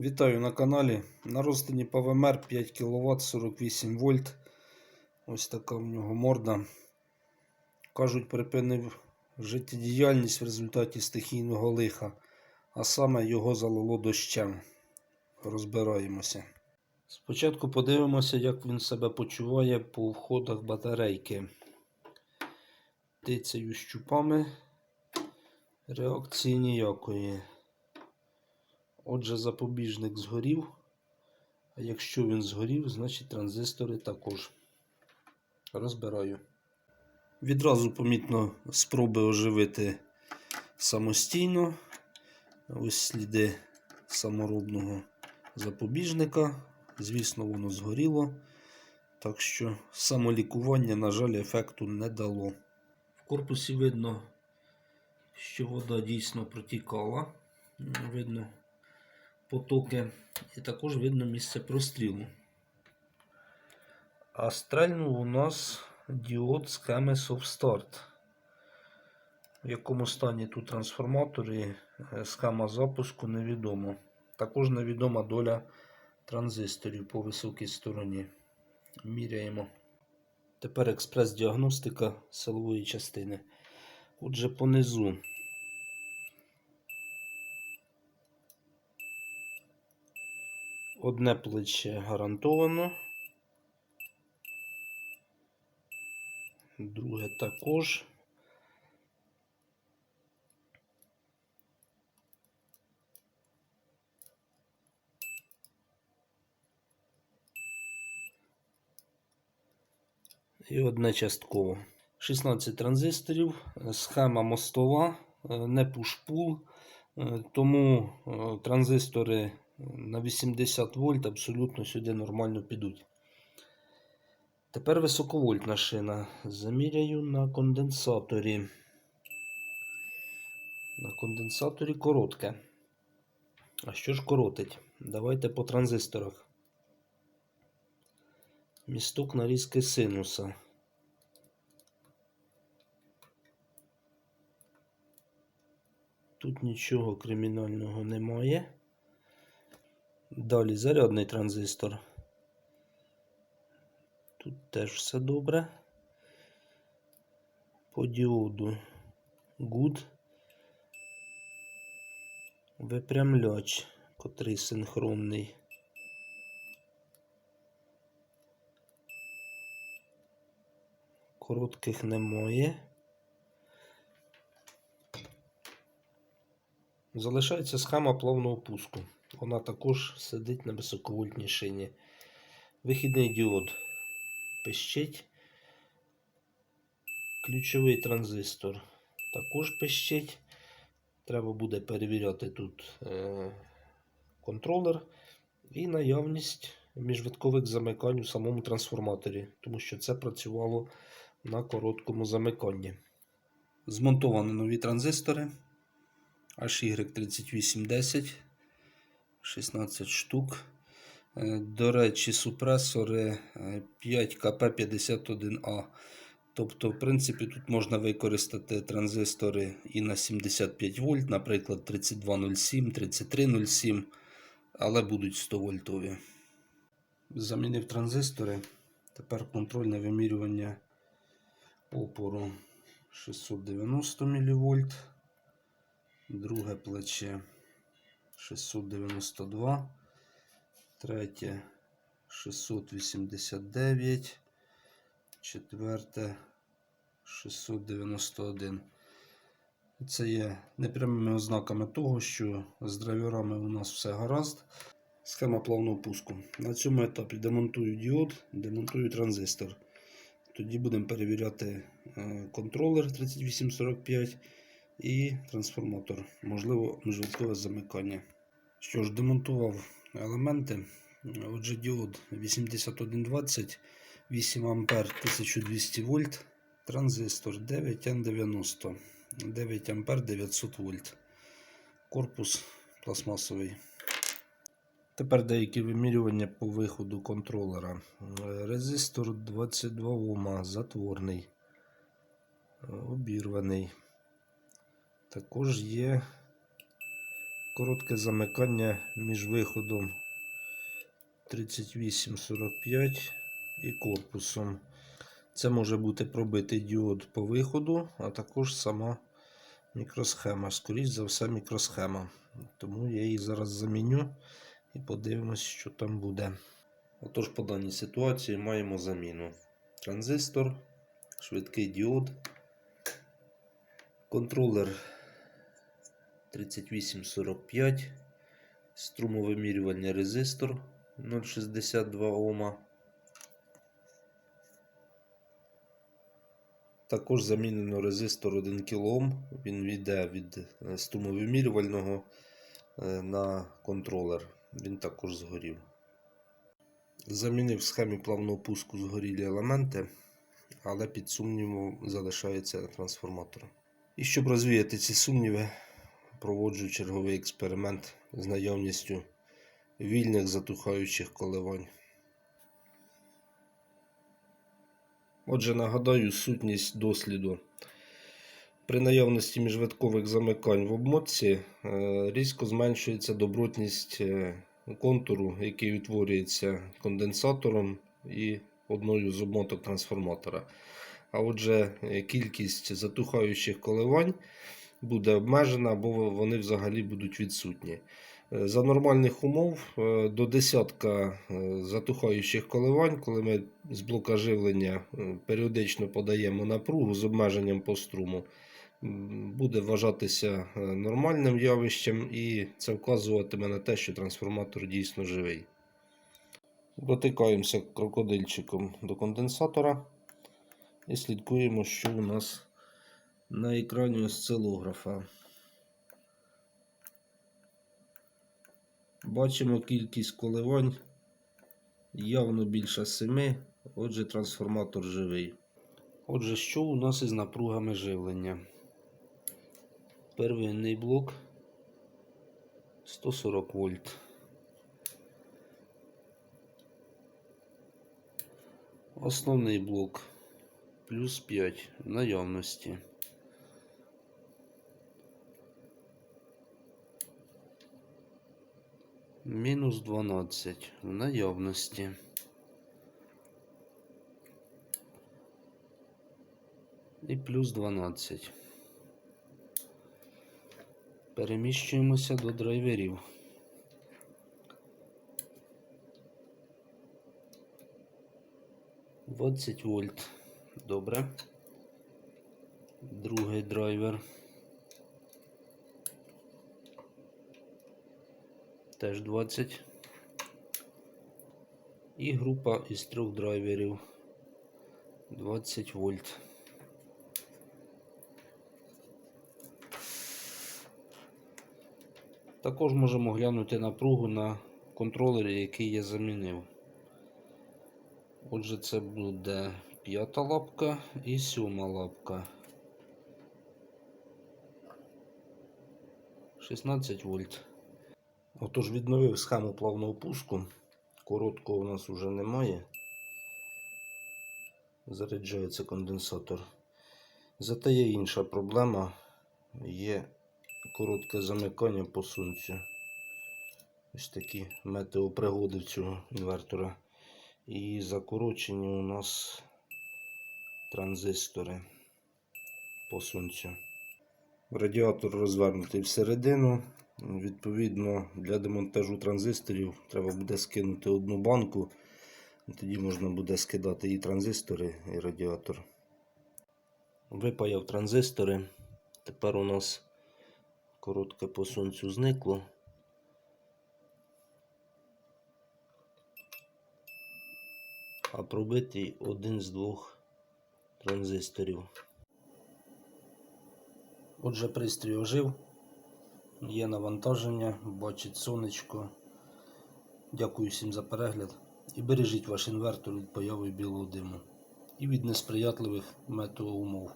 Вітаю на каналі. На розтині ПВМР 5 кВт 48 вольт. Ось така в нього морда. Кажуть, припинив життєдіяльність в результаті стихійного лиха, а саме його залило дощем. Розбираємося. Спочатку подивимося, як він себе почуває по входах батарейки. Тицею щупами. Реакції ніякої. Отже, запобіжник згорів. А якщо він згорів, значить транзистори також. Розбираю. Відразу помітно спроби оживити самостійно. Ось сліди саморобного запобіжника. Звісно, воно згоріло. Так що самолікування, на жаль, ефекту не дало. В корпусі видно, що вода дійсно протікала. Видно потоки, і також видно місце прострілу. А у нас діод схеми SoftStart. В якому стані тут трансформатори, е, схема запуску невідомо. Також невідома доля транзисторів по високій стороні. Міряємо. Тепер експрес-діагностика силової частини. Отже, понизу Одне плече гарантовано. Друге також. І одне частково. 16 транзисторів, схема мостова, е, не пуш-пул, е, тому е, транзистори на 80 вольт абсолютно сюди нормально підуть. Тепер високовольтна шина. Заміряю на конденсаторі. На конденсаторі коротке. А що ж коротить? Давайте по транзисторах. Місток нарізки синуса. Тут нічого кримінального немає. Далі зарядний транзистор. Тут теж все добре. По діоду good. Випрямляч, котрий синхронний. Коротких немає. Залишається схема плавного пуску. Вона також сидить на високовольтній шині. Вихідний діод пищить. Ключовий транзистор також пищить. Треба буде перевіряти тут е контролер і наявність міжвиткових замикань у самому трансформаторі, тому що це працювало на короткому замиканні. Змонтовані нові транзистори HY3810. 16 штук. Е, До речі, супресори 5КП51А. Тобто, в принципі, тут можна використати транзистори і на 75 вольт, наприклад, 3207, 3307, але будуть 100 вольтові. Замінив транзистори. Тепер контрольне вимірювання опору 690 мВ. Друге плече 692, третє 689, четверте 691. Це є непрямими ознаками того, що з драйверами у нас все гаразд. Схема плавного пуску. На цьому етапі демонтую діод, демонтую транзистор. Тоді будемо перевіряти е, контролер 3845 і трансформатор, можливо, міжвиткове замикання. Що ж, демонтував елементи. Отже, діод 8120, 8 А 1200 вольт, транзистор 9N90, 9 А 900 вольт. Корпус пластмасовий. Тепер деякі вимірювання по виходу контролера. Резистор 22 Ома, затворний, обірваний. Також є Коротке замикання між виходом 3845 і корпусом. Це може бути пробитий діод по виходу, а також сама мікросхема. Скоріше за все, мікросхема. Тому я її зараз заміню і подивимось, що там буде. Отож, по даній ситуації маємо заміну. Транзистор, швидкий діод, контролер 3845, струмовимірювальний резистор 0,62 Ома. Також замінено резистор 1 кОм. Він йде від е, струмовимірювального е, на контролер. Він також згорів. Замінив схемі плавного пуску згорілі елементи, але під сумнівом залишається трансформатор. І щоб розвіяти ці сумніви, проводжу черговий експеримент з наявністю вільних затухаючих коливань. Отже, нагадаю сутність досліду. При наявності міжвиткових замикань в обмотці е, різко зменшується добротність е, контуру, який утворюється конденсатором і одною з обмоток трансформатора. А отже, е, кількість затухаючих коливань буде обмежена, або вони взагалі будуть відсутні. Е, За нормальних умов е, до десятка е, затухаючих коливань, коли ми з блока живлення періодично подаємо напругу з обмеженням по струму, буде вважатися нормальним явищем, і це вказуватиме на те, що трансформатор дійсно живий. Дотикаємося крокодильчиком до конденсатора і слідкуємо, що у нас на екрані осцилографа. Бачимо кількість коливань явно більше 7, отже, трансформатор живий. Отже, що у нас із напругами живлення? Первинний блок 140 вольт. Основний блок плюс 5 в наявності. Мінус 12 в наявності. І плюс 12. Переміщуємося до драйверів. Двадцять вольт. Добре. Другий драйвер. Теж 20. І група із трьох драйверів 20 вольт. Також можемо глянути напругу на контролері, який я замінив. Отже, це буде п'ята лапка і сьома лапка. 16 вольт. Отож, відновив схему плавного пуску. Короткого у нас вже немає. Заряджається конденсатор. Зате є інша проблема. Є коротке замикання по сунцю. Ось такі метеопригоди в цього інвертора. І закорочені у нас транзистори по сунцю. Радіатор розвернутий всередину. Відповідно, для демонтажу транзисторів треба буде скинути одну банку. Тоді можна буде скидати і транзистори, і радіатор. Випаяв транзистори. Тепер у нас коротке по сонцю зникло. А пробитий один з двох транзисторів. Отже, пристрій ожив. Є навантаження, бачить сонечко. Дякую всім за перегляд. І бережіть ваш інвертор від появи білого диму і від несприятливих метеоумов.